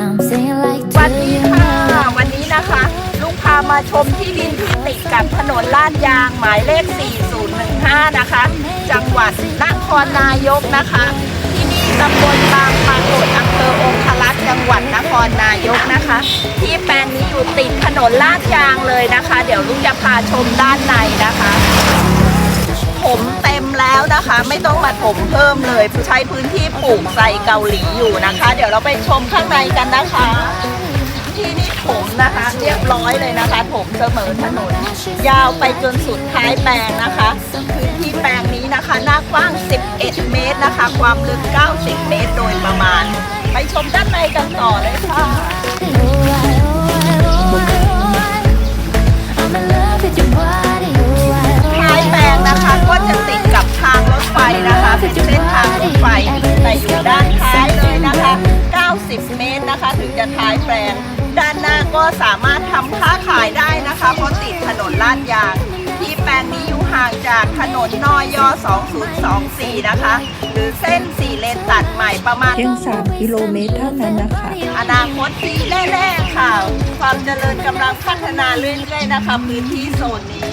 วัส do ดี you ค่ะ วันนี้นะคะ ลุงพามาชมที่ดินที่ติดกับถนนลาดยางหมายเลข 4015 นะคะ จังหวัดนครนายกนะคะ ที่นี่ตำบลบางปรากฏอำเภอองคลักษ์จังหวัดนครนายกนะคะ ที่แปลงนี้อยู่ติดถนนลาดยางเลยนะคะ เดี๋ยวลุงจะพาชมด้านในนะคะ ผมเต็มแล้วนะคะ ไม่ต้องมาถมเพิ่มเลย ใช้พื้นที่ปลูกใส่เกาหลีอยู่นะคะ เดี๋ยวเราไปชมข้างในกันนะคะ ที่นี่ผมนะคะ เรียบร้อยเลยนะคะ ผมเสมอถนน ยาวไปจนสุดท้ายแปลงนะคะพื้นที่แปลงนี้นะคะ หน้ากว้าง 11 เมตรนะคะ ความลึก 90 เมตรโดยประมาณ ไปชมด้านในกันต่อเลยค่ะ 90 เส้นทางรถไฟแต่อยู่ด้านท้ายเลยนะคะ 90 เมตรนะคะ ถึงจะท้ายแปลง ด้านหน้าก็สามารถทำค้าขายได้นะคะ เพราะติดถนนลาดยางที่แปลงนี้อยู่ห่างจากถนนนอย2024 นะคะ หรือเส้นสี่เลนตัดใหม่ประมาณ เพียง 3 กิโลเมตรเท่านั้นนะคะ อนาคตดีแน่ๆค่ะ ความเจริญกำลังพัฒนาเรื่อยๆนะคะพื้นที่โซนนี้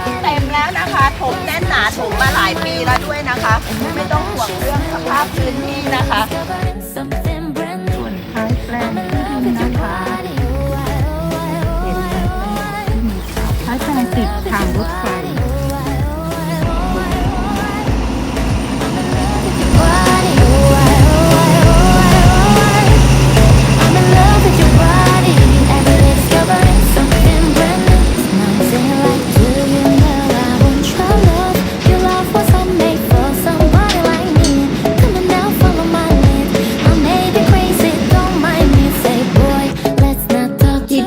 มเต็มแล้วนะคะถมแน่นหนาถมมาหลายปีแล้วด้วยนะคะ ไม่ต้องห่วงเรื่องสภาพพื้นที่นะคะ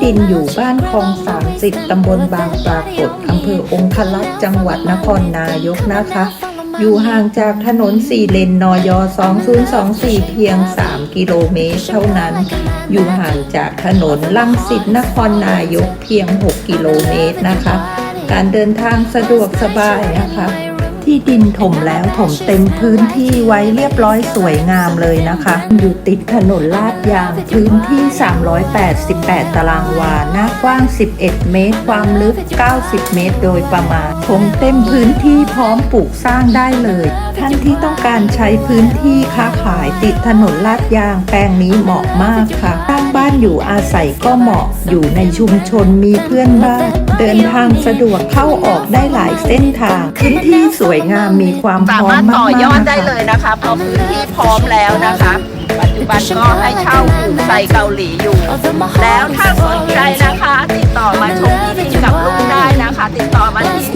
ดินอยู่บ้านคลอง30ตำบลบางปรากฏอำเภอองคลักษ์จังหวัดนครนายกนะคะ อยู่ห่างจากถนน4เลนนอย2024 เพียง 3 กิโลเมตรเท่านั้น อยู่ห่างจากถนนลังสิตนครนายกเพียง 6 กิโลเมตรนะคะ การเดินทางสะดวกสบายนะคะ ที่ดินถมแล้วถมเต็มพื้นที่ไว้เรียบร้อยสวยงามเลยนะคะ อยู่ติดถนนลาดยางพื้นที่ 388 ตารางวา หน้ากว้าง 11 เมตร ความลึก 90 เมตร โดยประมาณถมเต็มพื้นที่พร้อมปลูกสร้างได้เลย ท่านที่ต้องการใช้พื้นที่ค้าขายติดถนนลาดยางแปลงนี้เหมาะมากค่ะานอยู่อาศัยก็เหมาะอยู่ในชุมชนมีเพื่อนบ้าน เดินทางสะดวกเข้าออกได้หลายเส้นทาง พื้นที่สวยงามมีความพสาร้อมามรถมากต่อยอดได้เลยนะคะพราะพื้นที่พร้อมแล้วนะคะปัจจุบันก็ให้เช่าปลูกใส่เกาหลีอยู่ แล้วถ้าสนใจนะคะ ติดต่อมาชมที่ดินกับลุงได้นะคะ ติดต่อมาที่